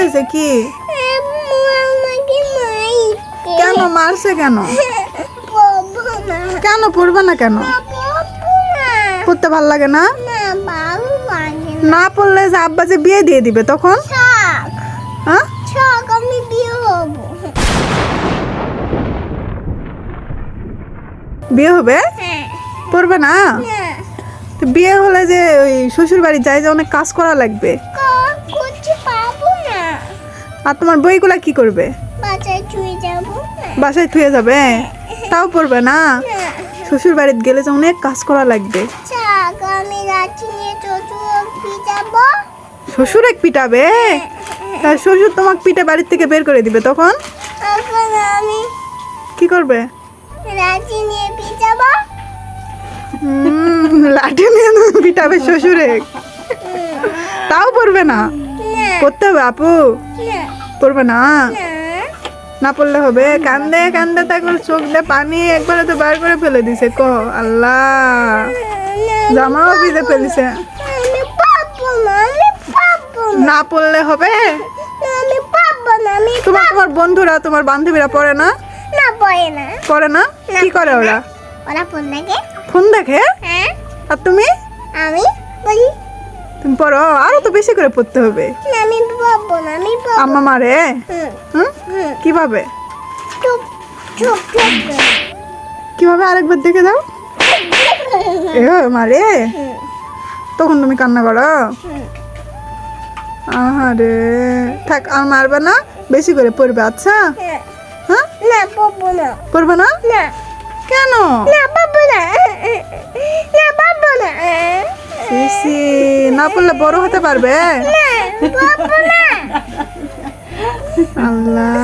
হয়েছে কি? কেন মারছে কেন? কেন পড়বে না কেন? পড়তে ভালো লাগে না? না পড়লে যে আব্বা যে বিয়ে দিয়ে দিবে তখন? হ্যাঁ আমি বিয়ে হব? বিয়ে হবে পড়বে না বিয়ে হলে যে ওই শ্বশুর বাড়ি যায় যে অনেক কাজ করা লাগবে। আর তোমার বইগুলা কি করবে? বাসায় থুয়ে যাবে। তাও পড়বে না? না শ্বশুর বাড়িতে গেলে যে অনেক কাজ করা লাগবে। যাব। শ্বশুর এক পিটাবে তার শ্বশুর তোমাকে পিঠে বাড়ির থেকে বের করে দিবে তখন? কি করবে? লাঠি নিয়ে পিটাবে শ্বশুরে তাও পড়বে না? পড়তে হবে আপু। না পড়বে না। না পড়লে হবে। কান্দে কান্দে তারপর চোখ দিয়ে পানি একবারে তো বার করে ফেলে দিছে ক? আল্লাহ। জামাও ভিজে ফেলেছে। না পড়লে হবে? তোমার তোমার বন্ধুরা তোমার বান্ধবীরা পড়ে না? না পড়ে না। পড়ে না? কি করে ওরা? ওরা ফোন লাগে ফোন দেখে? হ্যাঁ। আর তুমি? আমি বলি তুমি পড়ো আরও তো বেশি করে পড়তে হবে। আমি পাবো না আমি পাবো আম্মা মারে? হুম কীভাবে? চুপ চুপ চুপ কীভাবে আরেকবার দেখে দাও? এ মারে? তখন তুমি কান্না করো? আহারে থাক আর মারবে না? বেশি করে পড়বে আচ্ছা? হ্যাঁ। হ্যাঁ? না পাবো না। পড়বে না? না। কেন? সিসি না পড়লে বড় হতে পারবে? আল্লাহ।